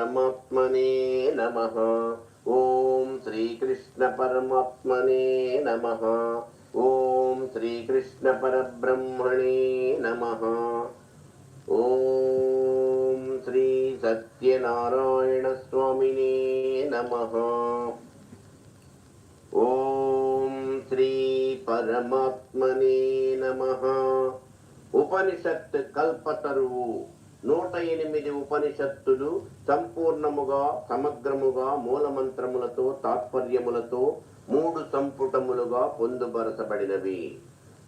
పరమాత్మనే నమ. ఓం శ్రీకృష్ణ పరమాత్మనే నమ. ఓం శ్రీకృష్ణ పరబ్రహ్మణే నమ. ఓం శ్రీ సత్యనారాయణ స్వామినే నమ. ఓం నూట ఎనిమిది ఉపనిషత్తులు సంపూర్ణముగా సమగ్రముగా మూలమంత్రములతో తాత్పర్యములతో మూడు సంపుటములుగా పొందుపరచబడినవి.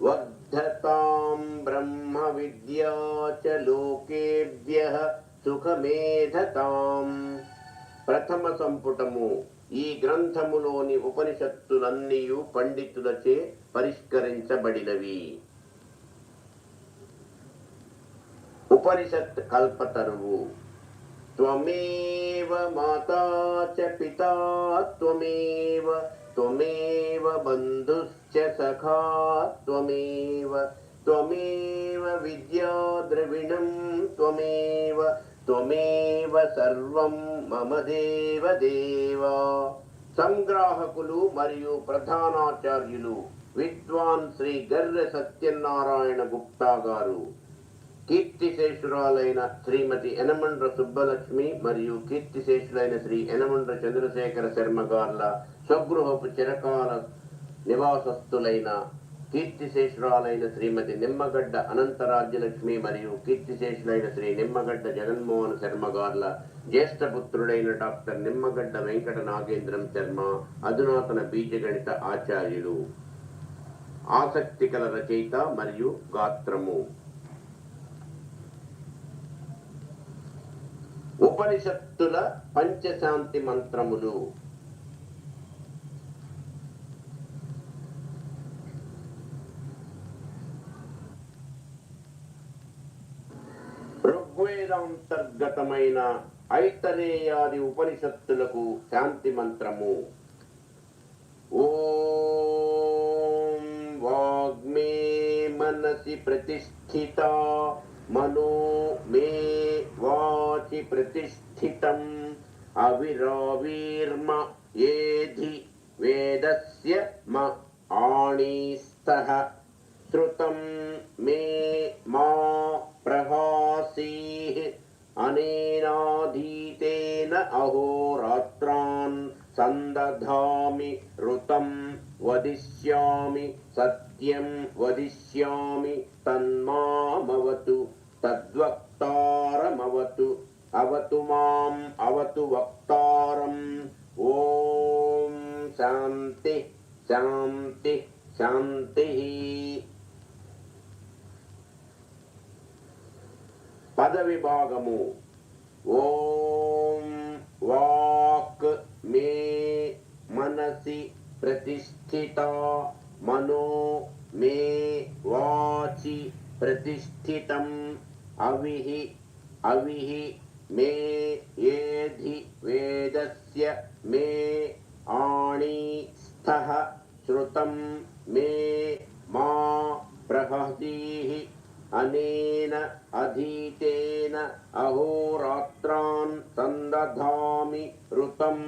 వర్ధతాం బ్రహ్మ విద్యా లోకేభ్య సుఖమేధతాం. ప్రథమ సంపుటము. ఈ గ్రంథములోని ఉపనిషత్తులన్నీ పండితులచే పరిష్కరించబడినవి. ఉపనిషత్ కల్పతరువు. త్వమేవ మాతా చ పితా త్వమేవ త్వమేవ బంధుశ్చ సఖా త్వమేవ త్వమేవ విద్యా ద్రవిణం త్వమేవ త్వమేవ సర్వం మమ దేవ దేవా. సంగ్రాహకులు మరియు ప్రధానాచార్యులు విద్వాన్ శ్రీ గర్ర సత్యనారాయణ గుప్తా గారు. కీర్తిశేషురాలైన శ్రీమతి యనమండ్ర సుబ్బలక్ష్మి మరియు కీర్తిశేషులైన శ్రీ యనమండ్ర చంద్రశేఖర శర్మ గార్ల స్వగృహపు చిరకాల నివాసస్థులైన కీర్తిశేషురాలైన శ్రీమతి నిమ్మగడ్డ అనంతరాజ్యలక్ష్మి మరియు కీర్తిశేషులైన శ్రీ నిమ్మగడ్డ జగన్మోహన్ శర్మ గార్ల జ్యేష్ఠపుత్రుడైన డాక్టర్ నిమ్మగడ్డ వెంకట నాగేంద్రం శర్మ అధునాతన బీజగణిత ఆచార్యులు. ఆసక్తికల రచయిత మరియు గాత్రము. ఉపనిషత్తుల పంచశాంతి మంత్రములు. ఋగ్వేదాంతర్గతమైన ఐతరేయాది ఉపనిషత్తులకు శాంతి మంత్రము. ఓం వాగ్మే మనసి ప్రతిష్ఠిత మనో మే వా ప్రతిష్ఠితం అవిరావీర్మ ఏధి వేదస్య మ ఆణీస్తః. శృతం మే మా ప్రహాసీః అనేనాధీతేన అహోరాత్రాన్ సందధామి ఋతం వదిష్యామి సత్యం వదిష్యామి తన్మామవతు తద్వక్తారమవతు అవతు వక్తారం ఓం శాంతి శాంతి శాంతి పద విభాగము ఓం వాక్ మే మనసి ప్రతిష్ఠిత మనో మే వాచి ప్రతిష్ఠితం అవిహి అవిహి मे एधि वेदस्य मे आणी स्थः श्रुतं मे मा प्रहतीः अनेन अधीतेन अहोरात्रान् सन्दधामि ऋतं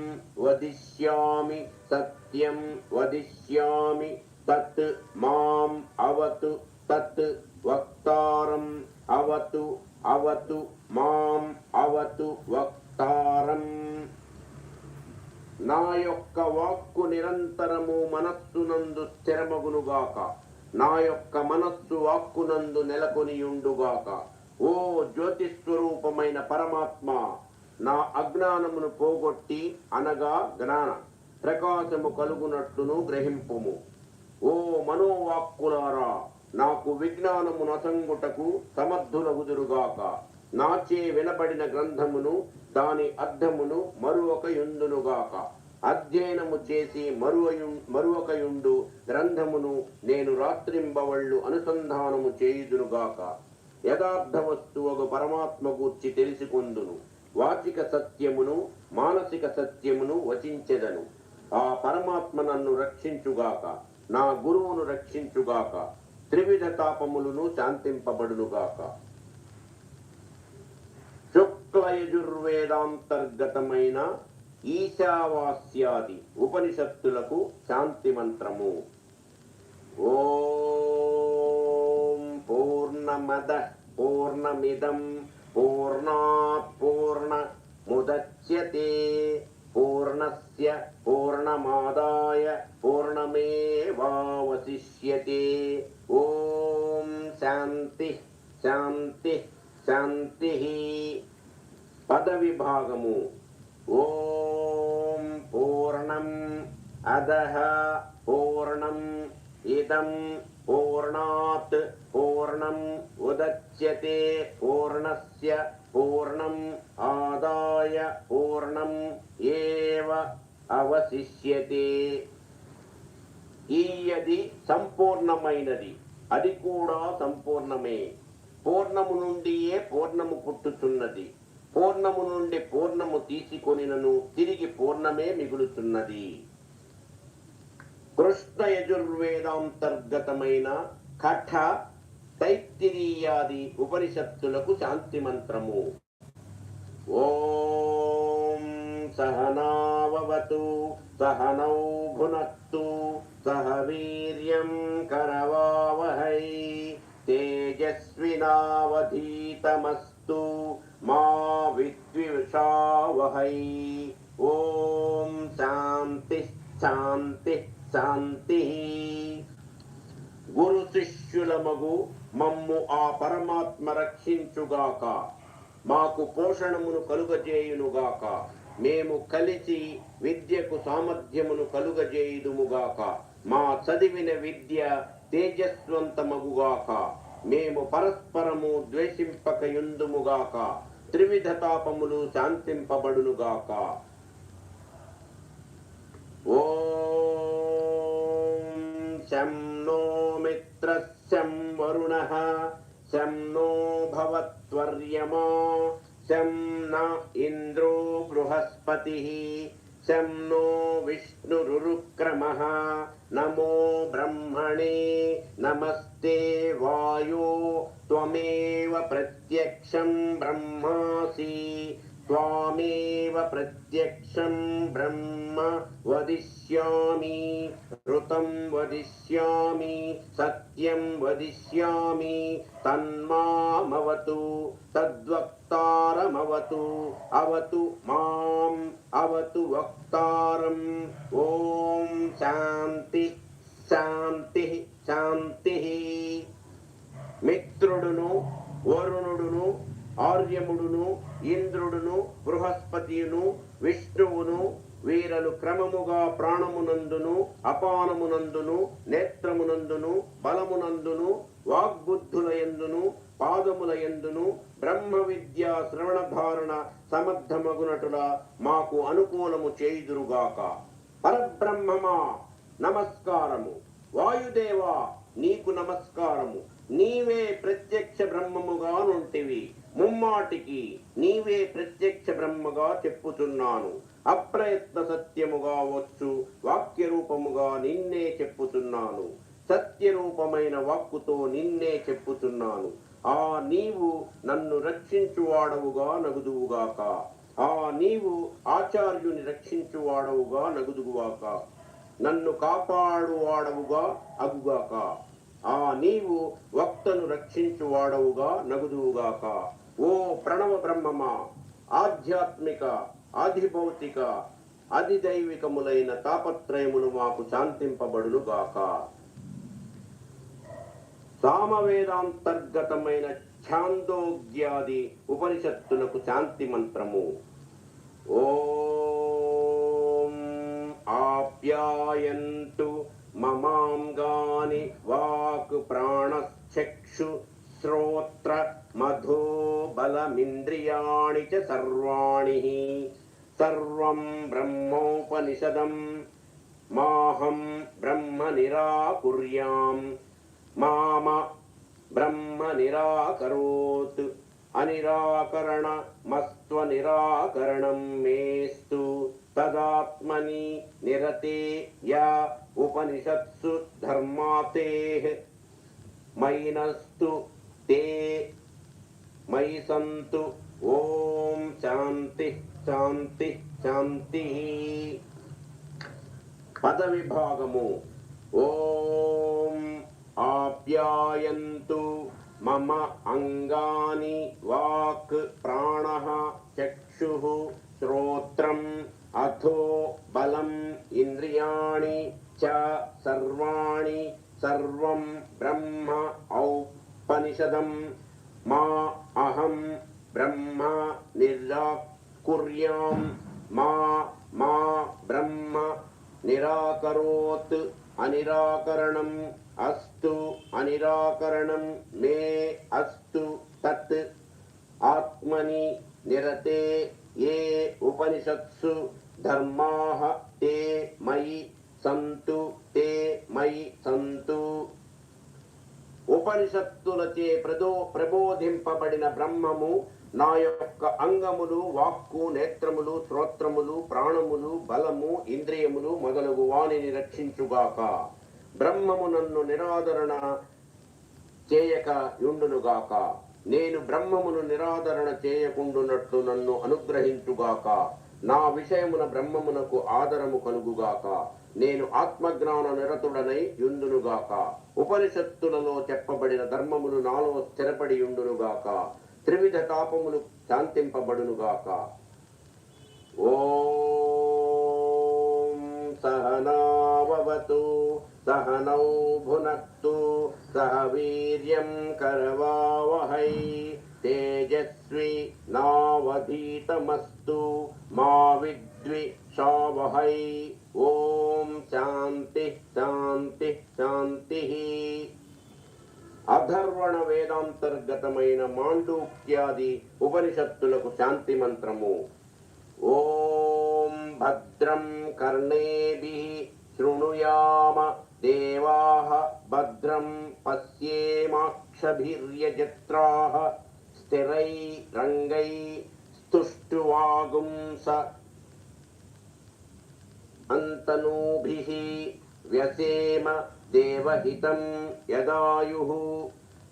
वदिष्यामि सत्यं वदिष्यामि तत् माम् अवतु तत् वक्तारम् अवतु अवतु माम् అవతు వక్తారం. నా యొక్క వాక్కు నిరంతరము మనస్సునందు స్థిరమగునుగాక. నా యొక్క మనస్సు వాక్కునందు నెలకొనియుండుగాక. ఓ జ్యోతి స్వరూపమైన పరమాత్మ నా అజ్ఞానమును పోగొట్టి అనగా జ్ఞాన ప్రకాశము కలుగునట్లును గ్రహింపుము. ఓ మనోవాక్కులారా నాకు విజ్ఞానము నసంగుటకు సమర్థులగుదురుగాక. నాచే వినబడిన గ్రంథమును దాని అర్థమును మరొక యుందునుగాక అధ్యయనము చేసి మరువయు మరువకయుండు గ్రంథమును నేను రాత్రింబవళ్ళు అనుసంధానము చేయుదునుగాక. యథార్థ వస్తువు పరమాత్మ గూర్చి తెలిసికొందును. వాచిక సత్యమును మానసిక సత్యమును వచించెదను. ఆ పరమాత్మ నన్ను రక్షించుగాక నా గురువును రక్షించుగాక త్రివిధ తాపములను శాంతింపబడునుగాక. యజుర్వేదాంతర్గతమైన ఈశావాస్యాది ఉపనిషత్తులకు శాంతి మంత్రము. ఓం పూర్ణమద పూర్ణమిదం పూర్ణా పూర్ణ ముదచ్యతే. పూర్ణస్య పూర్ణమాదాయ పూర్ణమేవావశిష్యతే. ఓం శాంతి శాంతి శాంతి. పదవిభాగము ఓం పూర్ణం అదహ పూర్ణం ఇదం పూర్ణాత్ పూర్ణం ఉదచ్యతే పూర్ణస్య పూర్ణం ఆదాయ పూర్ణం ఏవ అవశిష్యతే. ఈయది సంపూర్ణమైనది. అది కూడా సంపూర్ణమే. పూర్ణము నుండియే పూర్ణము పుట్టుచున్నది. పూర్ణము నుండి పూర్ణము తీసుకొనినను తిరిగి పూర్ణమే మిగులుతున్నది. కృష్ణ యజుర్వేదాంతర్గతమైన కఠ తైత్తిరీయాది ఉపనిషత్తులకు శాంతి మంత్రము. ఓం సహనావతు సహనౌ భునత్తు సహ వీర్యం కరవావహై తేజస్వినావధీతమస్తు మా విద్విషావహై ఓం శాంతి శాంతి శాంతి గురు శిష్యులమగు మమ్ము ఆ పరమాత్మ రక్షించుగాక మాకు పోషణమును కలుగజేయునుగాక। మేము కలిసి విద్యకు సామర్థ్యమును కలుగజేయుదుముగాక। మా చదివిన విద్య తేజస్వంతమగుగాక। మేము పరస్పరము ద్వేషింపకయుందుముగాక త్రివిధ తాపములు శాంతింపబడునుగాక. ఓం శం నో మిత్ర శం వరుణ శం నో భవత్వర్యమా శం న ఇంద్రో బృహస్పతి. शं नो विष्णुरुक्रमः नमो ब्रह्मणे नमस्ते वायो। त्वमेव प्रत्यक्षं ब्रह्मासि। त्वामेव प्रत्यक्षं ब्रह्म वदिष्यामि ऋतं वदिष्यामि सत्यं वदिष्यामि तन्मामवतु तद्वक्तारमवतु अवतु माम् अवतु वक्तारम् ॐ शान्ति శాంతి శాంతి మిత్రుడును వరుణుడును ఆర్యముడును ఇంద్రుడును బృహస్పతియును విష్ణువును వీరలు క్రమముగా ప్రాణమునందును అపానమునందును నేత్రమునందును బలమునందును వాగ్బుద్ధులయందును పాదములయందును బ్రహ్మ విద్య శ్రవణ భారణ సమర్థమగునటుల మాకు అనుకూలము చేయుదురుగాక. పరబ్రహ్మమా నమస్కారము. వాయుదేవా నీకు నమస్కారము. నీవే ప్రత్యక్ష బ్రహ్మముగా నుంటివి ముమ్మాటికి నీవే ప్రత్యక్ష బ్రహ్మగా చెప్పుచున్నాను. అప్రయత్న సత్యముగా వచ్చు వాక్య రూపముగా నిన్నే చెప్పుచున్నాను. సత్య రూపమైన వాక్కుతో నిన్నే చెప్పుచున్నాను. ఆ నీవు నన్ను రక్షించువాడవుగా నగుదువుగాక. ఆ నీవు ఆచార్యుని రక్షించువాడవుగా నగుదువుగాక. నన్ను కాపాడువాడవుగా అగుగాక. ఆ నీవు వక్తను రక్షించువాడవుగా నగుదువుగాక. ఓ ప్రణవ బ్రహ్మమా ఆధ్యాత్మిక ఆధిభౌతిక అధిదైవికములైన తాపత్రయములు మాకు శాంతింపబడునుగాక. సామవేదాంతర్గతమైన ఛాందోగ్యాది ఉపనిషత్తులకు శాంతి మంత్రము. ఓం ఆప్యాయంతు మమాంగాని వాక్ ప్రాణశ్చక్షు శ్రోత్ర మధు బలమింద్రియాణి చ సర్వాణి. సర్వం బ్రహ్మోపనిషదం. మాహం బ్రహ్మ నిరాకుర్యాం మామ బ్రహ్మ నిరాకరోత్ అనిరాకరణ మస్త్వ నిరాకరణం మేస్తు. తదాత్మని నిరతే యా ఉపనిషత్సు ధర్మాతే. మైనస్తు తే మయి సంతు ఓం శాంతి శాంతి శాంతి పద విభాగము ఓం ఆప్యాయంతు మమ అంగాని వాక్ ప్రాణ చక్షు శ్రోత్రం అథో బలం ఇంద్రియాణి చ సర్వాణి సర్వం బ్రహ్మ ఔపనిషదం మా అహం బ్రహ్మ నిరాకుర్యాం మా మా బ్రహ్మ నిరాకరోత్ అనిరాకరణం అస్తు అనిరాకరణం మే అస్తు తత్ ఆత్మని నిరతే ఏ ఉపనిషత్సు ధర్మా తే మయి సంతు తే మయి సంతు ఉపనిషత్తులచే ప్రదో ప్రబోధింపబడిన బ్రహ్మము నా యొక్క అంగములు వాక్కు నేత్రములు శ్రోత్రములు ప్రాణములు బలము ఇంద్రియములు మొదలగు వానిని రక్షించుగాక. బ్రహ్మము నన్ను నిరాదరణ చేయక యుండునుగాక. నేను బ్రహ్మమును నిరాదరణ చేయకుండునట్లు నన్ను అనుగ్రహించుగాక. నా విషయమున బ్రహ్మమునకు ఆదరము కలుగుగాక. నేను ఆత్మజ్ఞాన నిరతుడనై యుందునుగాక. ఉపనిషత్తులలో చెప్పబడిన ధర్మములు నాలో స్థిరపడి యుండునుగాక. త్రివిధ తాపములు శాంతింపబడునుగాక. ఓం సహనావతు సహనౌ భునక్తు సహ వీర్యం కరవావహై తేజస్ నావధీతమస్తు మా విద్విషావహై ఓం శాంతి శాంతి శాంతి అధర్వణ వేదాంతర్గతమైన మాండూక్యాది ఉపనిషత్తులకు శాంతి మంత్రము. ఓం భద్రం కర్ణేభి శృణుయామ దేవా భద్రం పశ్యేమాక్షభిర్యజత్రాः। స్థిరైరంగై స్తుష్టువాగుంస అంతనూభిः వ్యసేమ దేవహితం యదాయుః.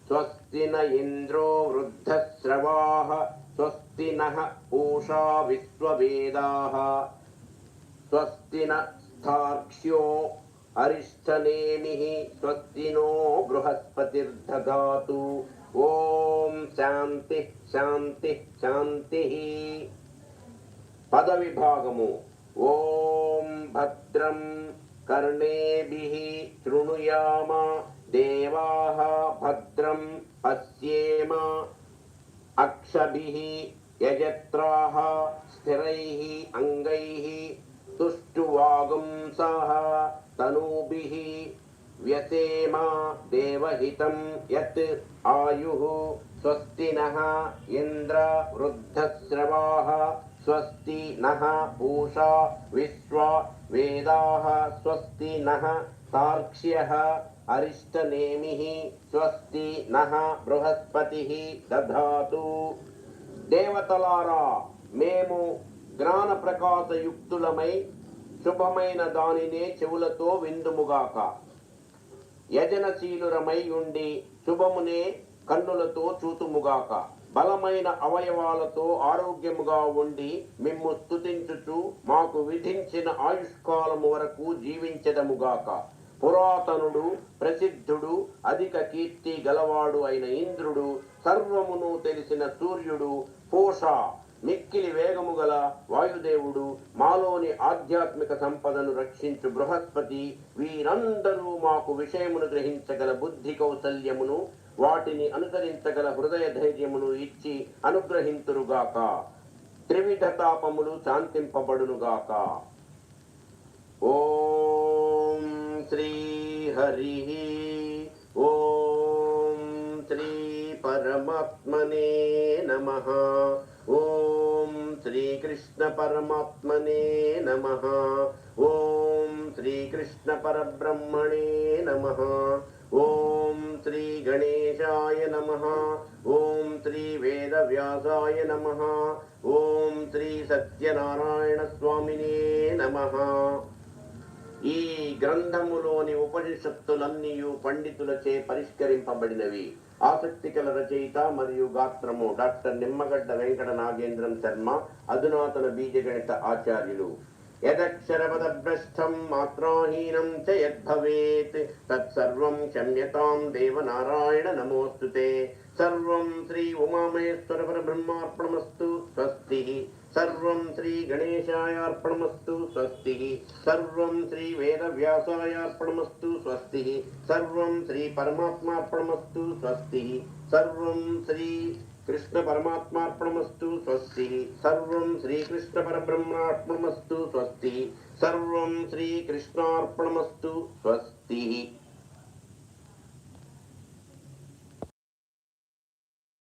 స్వస్తి న ఇంద్రో వృద్ధశ్రవాः స్వస్తి నః పూషా విశ్వవేదాः. స్వస్తి న స్థార్క్ష్యో అరిష్టనేమిః స్వస్తి నో బృహస్పతిర్దధాతు ఓం శాంతి శాంతి శాంతి. పద విభాగము ఓం భద్రం కర్ణేభి శృణుయామ. దేవా భద్రం పశ్యేమ. అక్షభి యజత్రా స్థిరై అంగై. తుష్టువాగుంసాः తనూభి వ్యసేమా దేవహితం యత్ ఆయుః స్వస్తి ఇంద్ర వృద్ధశ్రవా స్వస్తి నః పూషా విశ్వ వేదాः స్వస్తి నః తార్క్ష్యः అరిష్టనేమిः స్వస్తి నః బృహస్పతిः దధాతు దేవతలారా మేము జ్ఞాన ప్రకాశయుక్తులమై శుభమైన దానినే చెవులతో విందుముగాక యజనశీలురమై ఉండి శుభమునే కన్నులతో చూతుముగాక. బలమైన అవయవాలతో ఆరోగ్యముగా ఉండి మిమ్ము స్థుతించుచు మాకు విధించిన ఆయుష్కాలము వరకు జీవించదముగాక. పురాతనుడు ప్రసిద్ధుడు అధిక కీర్తి గలవాడు అయిన ఇంద్రుడు సర్వమును తెలిసిన సూర్యుడు పోష మిక్కిలి వేగము గల వాయుదేవుడు మాలోని ఆధ్యాత్మిక సంపదను రక్షించు బృహస్పతి. వీరందరూ మాకు విషయమును గ్రహించగల బుద్ధి కౌశల్యమును వాటిని అనుసరించగల హృదయ ధైర్యమును ఇచ్చి అనుగ్రహింతురుగాక త్రివిధ తాపములు శాంతింపబడునుగాక ఓం శ్రీ హరి ఓం శ్రీ పరమాత్మనే నమ. ఓం శ్రీకృష్ణ పరమాత్మనే నమ. ఓం శ్రీకృష్ణ పరబ్రహ్మణే నమ. ఓం శ్రీ గణేశాయ నమ. ఓం శ్రీ వేదవ్యాసాయ నమ. ఓం శ్రీ సత్యనారాయణ స్వామినే నమ. ఈ గ్రంథములోని ఉపనిషత్తులన్నీ పండితులచే పరిష్కరింపబడినవి. ఆసక్తి కల రచయిత మరియు గాత్రము డాక్టర్ నిమ్మగడ్డ వెంకట నాగేంద్రం శర్మ అధునాతన బీజగణిత ఆచార్యులు. యదక్షరపదభ్రష్టం మాత్రాహీనం చ యద్భవేత్ తత్సర్వం క్షమ్యతాం దేవనారాయణ నమోస్తుతే సర్వం శ్రీ ఉమామహేశ్వర పరబ్రహ్మార్పణమస్తు స్వస్తి సర్వం శ్రీ గణేశాయార్పణమస్తు స్వస్తి సర్వం శ్రీ వేదవ్యాసాయార్పణమస్తు స్వస్తి సర్వం శ్రీ పరమాత్మార్పణమస్తు స్వస్తి సర్వం శ్రీ కృష్ణ పరమాత్మార్పణమస్తు స్వస్తి. సర్వం శ్రీకృష్ణ పరబ్రహ్మార్పణమస్తు స్వస్తి. సర్వం శ్రీకృష్ణార్పణమస్తు స్వస్తి.